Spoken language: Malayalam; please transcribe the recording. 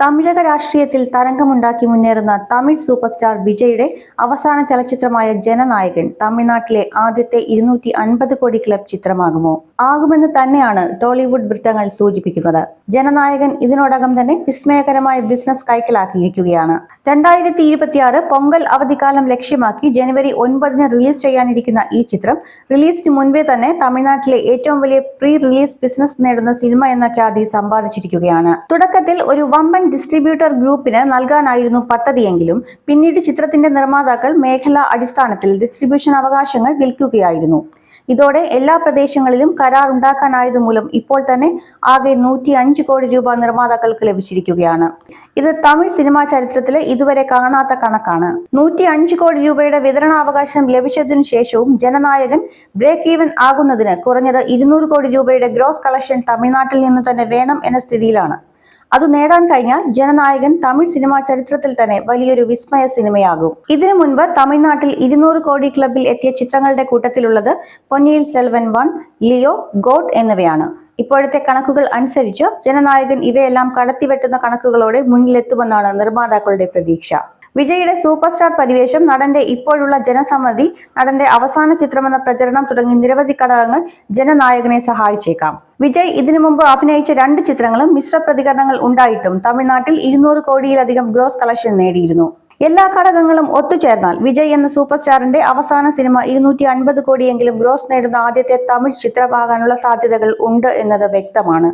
തമിഴക രാഷ്ട്രീയത്തിൽ തരംഗമുണ്ടാക്കി മുന്നേറുന്ന തമിഴ് സൂപ്പർ സ്റ്റാർ വിജയുടെ അവസാന ചലച്ചിത്രമായ ജനനായകൻ തമിഴ്നാട്ടിലെ ആദ്യത്തെ ഇരുന്നൂറ്റി അൻപത് കോടി ക്ലബ് ചിത്രമാകുമോ? ആകുമെന്ന് തന്നെയാണ് ടോളിവുഡ് വൃത്തങ്ങൾ സൂചിപ്പിക്കുന്നത്. ജനനായകൻ ഇതിനോടകം തന്നെ വിസ്മയകരമായ ബിസിനസ് കൈക്കലാക്കിയിരിക്കുകയാണ്. രണ്ടായിരത്തി ഇരുപത്തിയാറ് പൊങ്കൽ അവധിക്കാലം ലക്ഷ്യമാക്കി ജനുവരി ഒൻപതിന് റിലീസ് ചെയ്യാനിരിക്കുന്ന ഈ ചിത്രം റിലീസിന് മുൻപേ തന്നെ തമിഴ്നാട്ടിലെ ഏറ്റവും വലിയ പ്രീ റിലീസ് ബിസിനസ് നേടുന്ന സിനിമ എന്ന ഖ്യാതി സമ്പാദിച്ചിരിക്കുകയാണ്. തുടക്കത്തിൽ ഒരു വമ്പൻ ഡിസ്ട്രിബ്യൂട്ടർ ഗ്രൂപ്പിന് നൽകാനായിരുന്നു പദ്ധതിയെങ്കിലും പിന്നീട് ചിത്രത്തിന്റെ നിർമ്മാതാക്കൾ മേഖലാ അടിസ്ഥാനത്തിൽ ഡിസ്ട്രിബ്യൂഷൻ അവകാശങ്ങൾ വിൽക്കുകയായിരുന്നു. ഇതോടെ എല്ലാ പ്രദേശങ്ങളിലും കരാർ ഉണ്ടാക്കാനായത് മൂലം ഇപ്പോൾ തന്നെ ആകെ നൂറ്റി അഞ്ച് കോടി രൂപ നിർമ്മാതാക്കൾക്ക് ലഭിച്ചിരിക്കുകയാണ്. ഇത് തമിഴ് സിനിമാ ചരിത്രത്തിലെ ഇതുവരെ കാണാത്ത കണക്കാണ്. നൂറ്റി അഞ്ച് കോടി രൂപയുടെ വിതരണാവകാശം ലഭിച്ചതിനു ശേഷവും ജനനായകൻ ബ്രേക്ക് ഈവൻ ആകുന്നതിന് കുറഞ്ഞത് ഇരുന്നൂറ് കോടി രൂപയുടെ ഗ്രോസ് കളക്ഷൻ തമിഴ്നാട്ടിൽ നിന്ന് തന്നെ വേണം എന്ന സ്ഥിതിയിലാണ്. അത് നേടാൻ കഴിഞ്ഞാൽ ജനനായകൻ തമിഴ് സിനിമാ ചരിത്രത്തിൽ തന്നെ വലിയൊരു വിസ്മയ സിനിമയാകും. ഇതിനു മുൻപ് തമിഴ്നാട്ടിൽ ഇരുന്നൂറ് കോടി ക്ലബിൽ എത്തിയ ചിത്രങ്ങളുടെ കൂട്ടത്തിലുള്ളത് Ponniyin Selvan one Leo GOAT എന്നിവയാണ്. ഇപ്പോഴത്തെ കണക്കുകൾ അനുസരിച്ച് ജനനായകൻ ഇവയെല്ലാം കടത്തിവെട്ടുന്ന കണക്കുകളോടെ മുന്നിലെത്തുമെന്നാണ് നിർമ്മാതാക്കളുടെ പ്രതീക്ഷ. വിജയുടെ സൂപ്പർ സ്റ്റാർ പരിവേഷം നടന്റെ ഇപ്പോഴുള്ള ജനസമ്മതി നടന്റെ അവസാന ചിത്രമെന്ന പ്രചരണം തുടങ്ങി നിരവധി ഘടകങ്ങൾ ജനനായകനെ സഹായിച്ചേക്കാം. വിജയ് ഇതിനു മുമ്പ് അഭിനയിച്ച രണ്ട് ചിത്രങ്ങളും മിശ്ര പ്രതികരണങ്ങൾ ഉണ്ടായിട്ടും തമിഴ്നാട്ടിൽ ഇരുന്നൂറ് കോടിയിലധികം ഗ്രോസ് കളക്ഷൻ നേടിയിരുന്നു. എല്ലാ ഘടകങ്ങളും ഒത്തുചേർന്നാൽ വിജയ് എന്ന സൂപ്പർ സ്റ്റാറിന്റെ അവസാന സിനിമ ഇരുന്നൂറ്റി അൻപത് കോടിയെങ്കിലും ഗ്രോസ് നേടുന്ന ആദ്യത്തെ തമിഴ് ചിത്രമാകാനുള്ള സാധ്യതകൾ ഉണ്ട് എന്നത് വ്യക്തമാണ്.